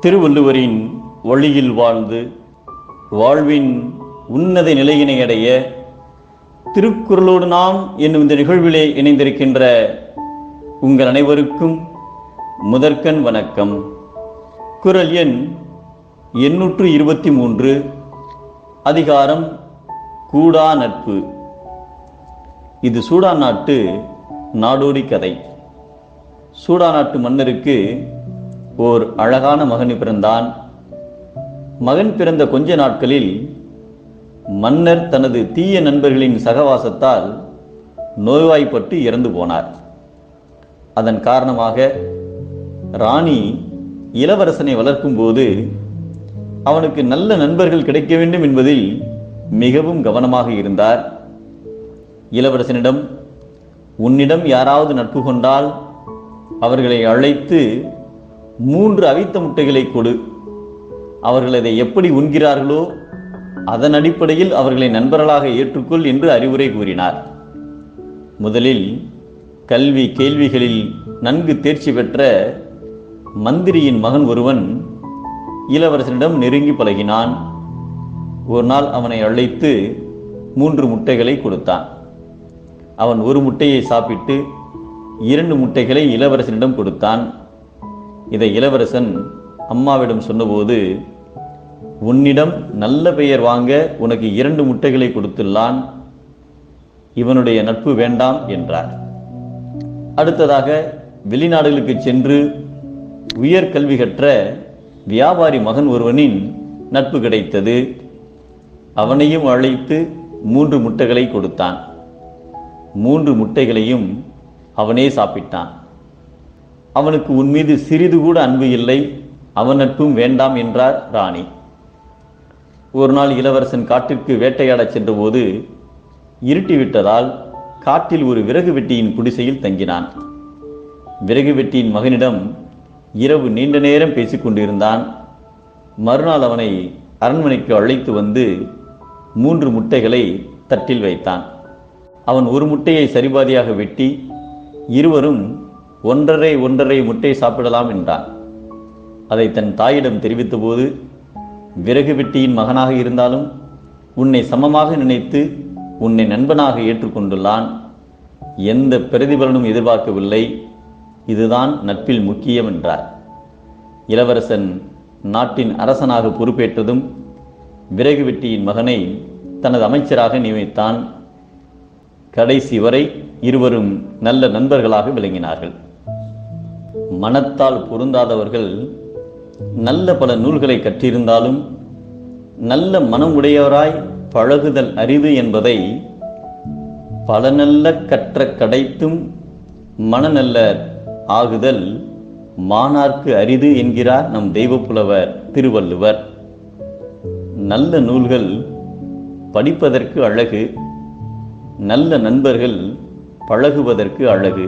திருவள்ளுவரின் வழியில் வாழ்ந்து வாழ்வின் உன்னத நிலையினை அடைய திருக்குறளோடு நாம் என்னும் இந்த நிகழ்விலே இணைந்திருக்கின்ற உங்கள் அனைவருக்கும் முதற்கண் வணக்கம். குரல் எண் எண்ணூற்று இருபத்தி மூன்று. அதிகாரம் கூடா நட்பு. இது சூடான் நாட்டு நாடோடி கதை. சூடா நாட்டு மன்னருக்கு ஓர் அழகான மகன் பிறந்தான். மகன் பிறந்த கொஞ்ச நாட்களில் மன்னர் தனது தீய நண்பர்களின் சகவாசத்தால் நோய்வாய்ப்பட்டு இறந்து போனார். அதன் காரணமாக ராணி இளவரசனை வளர்க்கும் போது அவனுக்கு நல்ல நண்பர்கள் கிடைக்க வேண்டும் என்பதில் மிகவும் கவனமாக இருந்தார். இளவரசனிடம் உன்னிடம் யாராவது நட்பு கொண்டால் அவர்களை அழைத்து மூன்று அவித்த முட்டைகளை கொடு. அவர்கள் அதை எப்படி உண்கிறார்களோ அதன் அடிப்படையில் அவர்களை நண்பர்களாக ஏற்றுக்கொள் என்று அறிவுரை கூறினார். முதலில் கல்வி கேள்விகளில் நன்கு தேர்ச்சி பெற்ற மந்திரியின் மகன் ஒருவன் இளவரசனிடம் நெருங்கி பழகினான். ஒரு நாள் அவனை அழைத்து மூன்று முட்டைகளை கொடுத்தான். அவன் ஒரு முட்டையை சாப்பிட்டு இரண்டு முட்டைகளை இளவரசனிடம் கொடுத்தான். இதை இளவரசன் அம்மாவிடம் சொன்னபோது உன்னிடம் நல்ல பெயர் வாங்க உனக்கு இரண்டு முட்டைகளை கொடுத்துள்ளான். இவனுடைய நட்பு வேண்டாம் என்றார். அடுத்ததாக வெளிநாடுகளுக்கு சென்று உயர் கல்வி கற்ற வியாபாரி மகன் ஒருவனின் நட்பு கிடைத்தது. அவனையும் அழைத்து மூன்று முட்டைகளை கொடுத்தான். மூன்று முட்டைகளையும் அவனே சாப்பிட்டான். அவனுக்கு உன் மீது சிறிது கூட அன்பு இல்லை அவன் நட்பும் வேண்டாம் என்றார் ராணி. ஒரு நாள் இளவரசன் காட்டிற்கு வேட்டையாடச் சென்றபோது இருட்டிவிட்டதால் காட்டில் ஒரு விறகு வெட்டியின் குடிசையில் தங்கினான். விறகு வெட்டியின் மகனிடம் இரவு நீண்ட நேரம் பேசிக் கொண்டிருந்தான். மறுநாள் அவனை அரண்மனைக்கு அழைத்து வந்து மூன்று முட்டைகளை தட்டில் வைத்தான். அவன் ஒரு முட்டையை சரிபாதியாக வெட்டி இருவரும் ஒன்றரை ஒன்றரை முட்டை சாப்பிடலாம் என்றான். அதை தன் தாயிடம் தெரிவித்தபோது விறகு வெட்டியின் மகனாக இருந்தாலும் உன்னை சமமாக நினைத்து உன்னை நண்பனாக ஏற்றுக்கொண்டுள்ளான். எந்த பிரதிபலனும் எதிர்பார்க்கவில்லை. இதுதான் நட்பில் முக்கியம் என்றார். இளவரசன் நாட்டின் அரசனாக பொறுப்பேற்றதும் விறகு வெட்டியின் மகனை தனது அமைச்சராக நியமித்தான். கடைசி வரை இருவரும் நல்ல நண்பர்களாக விளங்கினார்கள். மனத்தால் பொருந்தாதவர்கள் நல்ல பல நூல்களை கற்றிருந்தாலும் நல்ல மனம் உடையவராய் பழகுதல் அரிது என்பதை பல நல்ல கற்ற கடைத்தும் மனநல்ல ஆகுதல் மானார்க்கு அரிது என்கிறார் நம் தெய்வப்புலவர் திருவள்ளுவர். நல்ல நூல்கள் படிப்பதற்கு அழகு நல்ல நண்பர்கள் பழகுவதற்கு அழகு.